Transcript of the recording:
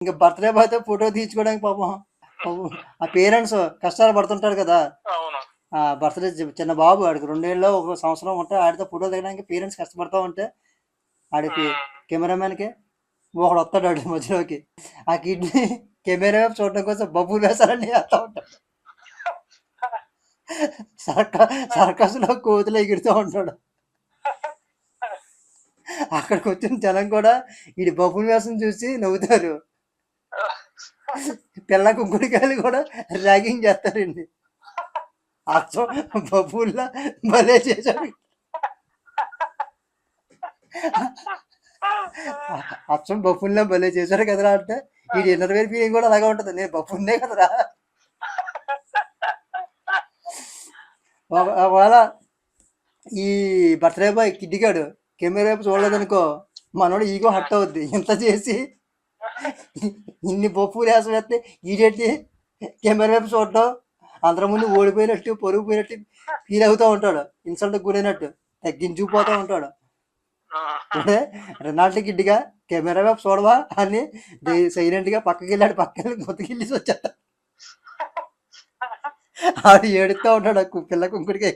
ఇంకా birthday బాయ్తో photo తీయించుకోవడానికి పాపం ఆ పేరెంట్స్ కష్టాలు పడుతుంటారు కదా. ఆ బర్త్డే చిన్న బాబు ఆడికి రెండేళ్ళు ఒక సంవత్సరం ఉంటే ఆడితో ఫోటో దిగడానికి పేరెంట్స్ కష్టపడతా ఉంటే ఆడికి. కెమెరామెన్కి ఒకడు వస్తాడు ఆడి మధ్యలోకి. ఆ కిడ్నీ కెమెరా వైపు చూడడం కోసం బబ్బు వేసాలని వేస్తా ఉంటాడు. సర్కా సర్కస్లో కోతులు ఎగురుతూ ఉంటాడు. అక్కడికి వచ్చిన జనం కూడా వీడి బబ్బుల వేసం చూసి నవ్వుతారు. పిల్ల కుంకుడికాయలు కూడా ర్యాగింగ్ చేస్తారండి. అచ్చం బబుల్లా భలే చేశాడు అచ్చం బొప్పుల్లా భలే చేశాడు కదరా అంటే వీడి ఇన్నర్ వేర్ ఫీలింగ్ కూడా అలాగే ఉంటుంది. నేను బొప్పున్నే కదరా. ఒక- ఒకవేళ ఈ బర్త్డే బాయ్ కిడ్డిగాడు కెమెరా వైపు చూడలేదనుకో మనోడు ఈగో హట్ అవుద్ది. ఇంత చేసి ఇన్ని బొప్పులు వేసం వేస్తే ఈడేటి? కెమెరా వైపు చూడటం? అందరి ముందు ఓడిపోయినట్టు పొరుగు పోయినట్టు ఫీల్ అవుతూ ఉంటాడు. ఇన్సల్ట్ గురైనట్టు. తగ్గించుకుపోతూ ఉంటాడు. అంటే రెనాల్టీ గిడ్డిగా కెమెరా వైపు చూడవా అని సైలెంట్గా పక్కకి వెళ్ళాడు. పక్కకి మొత్తకెళ్ళి వచ్చేస్తా ఆడు ఏడుస్తూ ఉంటాడు. పిల్ల కుంకుడికి.